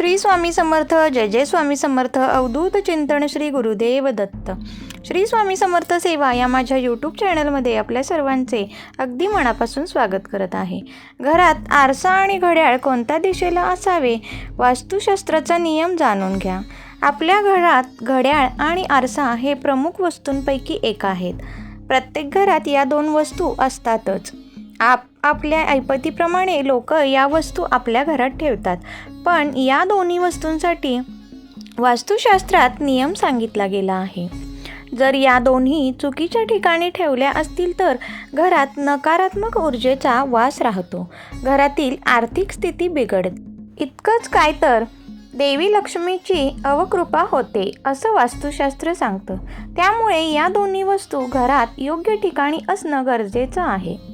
श्री स्वामी समर्थ जय जय स्वामी समर्थ अवधूत चिंतन श्री गुरुदेव दत्त. श्री स्वामी समर्थ सेवा या माझ्या यूट्यूब चॅनलमध्ये आपल्या सर्वांचे अगदी मनापासून स्वागत करत आहे. घरात आरसा आणि घड्याळ कोणत्या दिशेला असावे वास्तुशास्त्राचा नियम जाणून घ्या. आपल्या घरात घड्याळ आणि आरसा हे प्रमुख वस्तूंपैकी एक आहेत. प्रत्येक घरात या दोन वस्तू असतातच. आप आपल्या ऐपतीप्रमाणे लोक या वस्तू आपल्या घरात ठेवतात. पण या दोन्ही वस्तूंसाठी वास्तुशास्त्रात नियम सांगितला गेला आहे. जर या दोन्ही चुकीच्या ठिकाणी ठेवल्या असतील तर घरात नकारात्मक ऊर्जेचा वास राहतो. घरातील आर्थिक स्थिती बिघड इतकंच काय तर देवी लक्ष्मीची अवकृपा होते असं वास्तुशास्त्र सांगतं. त्यामुळे या दोन्ही वस्तू घरात योग्य ठिकाणी असणं गरजेचं आहे.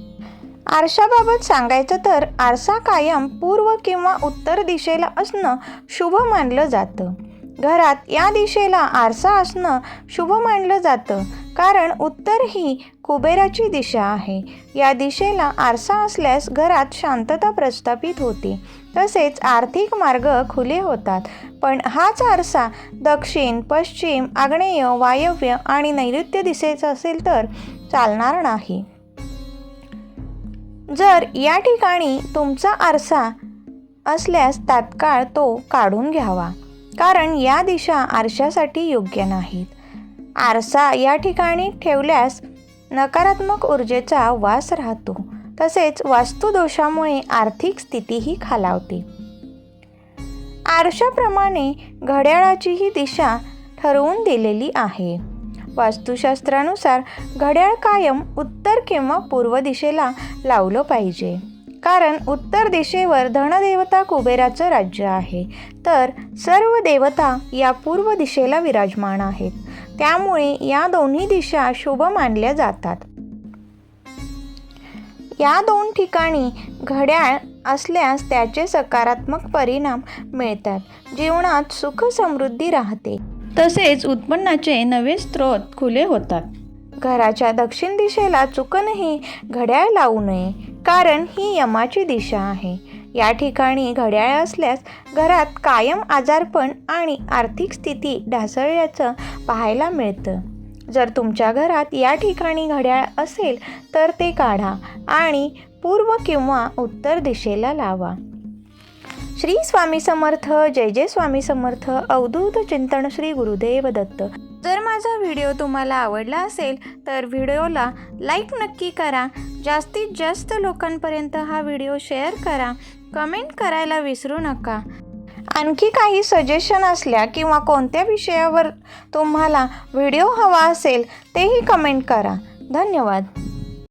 आरशाबाबत सांगायचं तर आरसा कायम पूर्व किंवा उत्तर दिशेला असणं शुभ मानलं जातं. घरात या दिशेला आरसा असणं शुभ मानलं जातं. कारण उत्तर ही कुबेराची दिशा आहे. या दिशेला आरसा असल्यास घरात शांतता प्रस्थापित होते. तसेच आर्थिक मार्ग खुले होतात. पण हाच आरसा दक्षिण पश्चिम आग्नेय वायव्य आणि नैऋत्य दिशेचा असेल तर चालणार नाही. जर या ठिकाणी तुमचा आरसा असल्यास तात्काळ तो काढून घ्यावा. कारण या दिशा आरशासाठी योग्य नाहीत. आरसा या ठिकाणी ठेवल्यास नकारात्मक ऊर्जेचा वास राहतो. तसेच वास्तुदोषामुळे आर्थिक स्थितीही खालावते. आरशाप्रमाणे घड्याळाचीही दिशा ठरवून दिलेली आहे. वास्तुशास्त्रानुसार घड्याळ कायम उत्तर किंवा पूर्व दिशेला लावलं पाहिजे. कारण उत्तर दिशेवर धनदेवता कुबेराचं राज्य आहे. तर सर्व देवता या पूर्व दिशेला विराजमान आहेत. त्यामुळे या दोन्ही दिशा शुभ मानल्या जातात. या दोन ठिकाणी घड्याळ असल्यास त्याचे सकारात्मक परिणाम मिळतात. जीवनात सुख समृद्धी राहते. तसेच उत्पन्नाचे नवे स्रोत खुले होतात. घराच्या दक्षिण दिशेला चुकूनही घड्याळ लावू नये कारण ही यमाची दिशा आहे. या ठिकाणी घड्याळ असल्यास घरात कायम आजारपण आणि आर्थिक स्थिती ढासळल्याचं पाहायला मिळतं. जर तुमच्या घरात या ठिकाणी घड्याळ असेल तर ते काढा आणि पूर्व किंवा उत्तर दिशेला लावा. श्री स्वामी समर्थ जय जय स्वामी समर्थ अवधूत चिंतन श्री गुरुदेव दत्त. जर माझा व्हिडिओ तुम्हाला आवडला असेल तर व्हिडिओला लाईक नक्की करा. जास्तीत जास्त लोकांपर्यंत हा व्हिडिओ शेअर करा. कमेंट करायला विसरू नका. आणखी काही सजेशन असल्या किंवा कोणत्या विषयावर तुम्हाला व्हिडिओ हवा असेल तेही कमेंट करा. धन्यवाद.